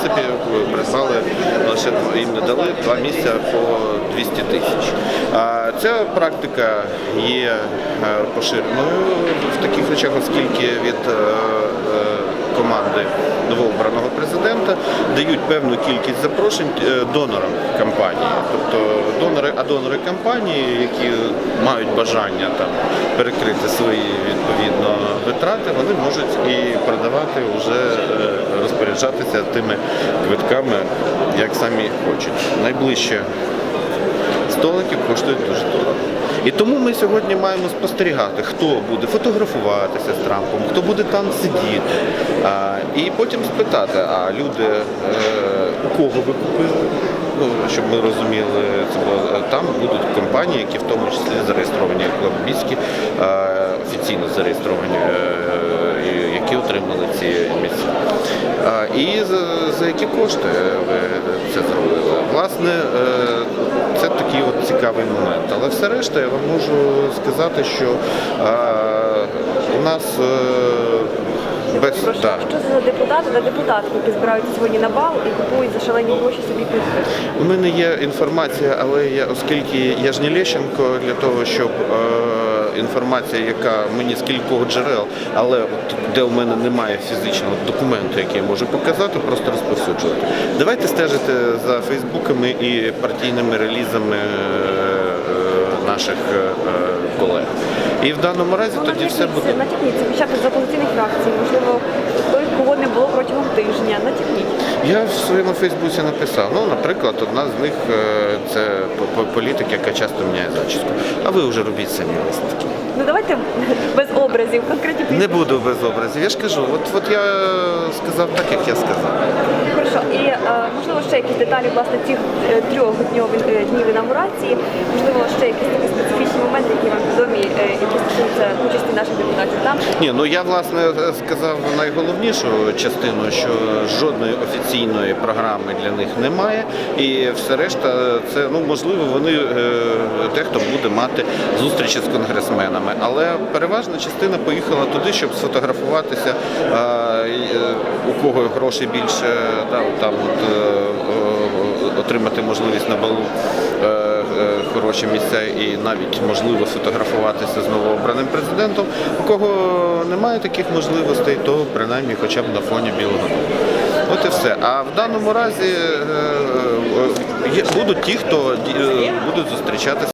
принципі придбали лише їм не дали два місця по 200 тисяч. А ця практика є е, поширеною в таких речах, оскільки від е, е, команди новообраного президента дають певну кількість запрошень е, донорам кампанії. Тобто донори, а донори кампанії, які мають бажання там перекрити свої відповідно витрати, вони можуть і продавати вже е, розпоряджатися тими квитками, як самі хочуть. Найближче столики коштують дуже дорого. І тому ми сьогодні маємо спостерігати, хто буде фотографуватися з Трампом, хто буде там сидіти. А, і потім спитати, а люди, е, у кого ви купили? Ну, щоб ми розуміли, це було, е, там будуть компанії, які в тому числі зареєстровані як лобістські, е, офіційно зареєстровані, е, які отримали ці місця. А, І за, за які кошти ви це зробили? Власне, е, цікавий момент. Але все решта я вам можу сказати, що у нас е, без Прошу, да, що це за депутати та депутатки, які збираються сьогодні на бал і купують за шалені гроші собі підписи? У мене є інформація, але я, оскільки я ж не Лещенко для того, щоб е, інформація, яка мені з кількох джерел, але от, де у мене немає фізичного документу, який я можу показати, просто розповсюджувати. Давайте стежити за фейсбуками і партійними релізами е, наших е, колег. І в даному разі тоді все буде. Натякніть, це хоча б з опозиційних фракцій, можливо, той, кого не було протягом тижня. Натякніть. Я в своєму Фейсбуці написав, ну, наприклад, одна з них е, це по- по- політик, яка часто міняє зачіску. А ви вже робіть самі висновки. Ну давайте без образів, конкретні Не буду без образів. Я ж кажу, от, от я сказав так, як я сказав. Хорошо. І е, можливо ще якісь деталі власне цих е, трьох днів, е, днів інаугурації, можливо, ще якісь такі специфічні моменти, які вам відомі, е, які стосуються участі наших депутатів там. Ні, ну я власне сказав найголовнішу частину, що жодної офіційної програми для них немає, і все решта це ну можливо вони е, дехто буде мати зустрічі з конгресменами, але переважна частина поїхала туди, щоб сфотографуватися. е, у кого грошей більше, да, там от, е, е, отримати можливість на балу хороші місця і навіть можливо фотографуватися з новообраним президентом. У кого немає таких можливостей, то принаймні хоча б на фоні білого. От і все. А в даному разі будуть ті, хто будуть зустрічатися.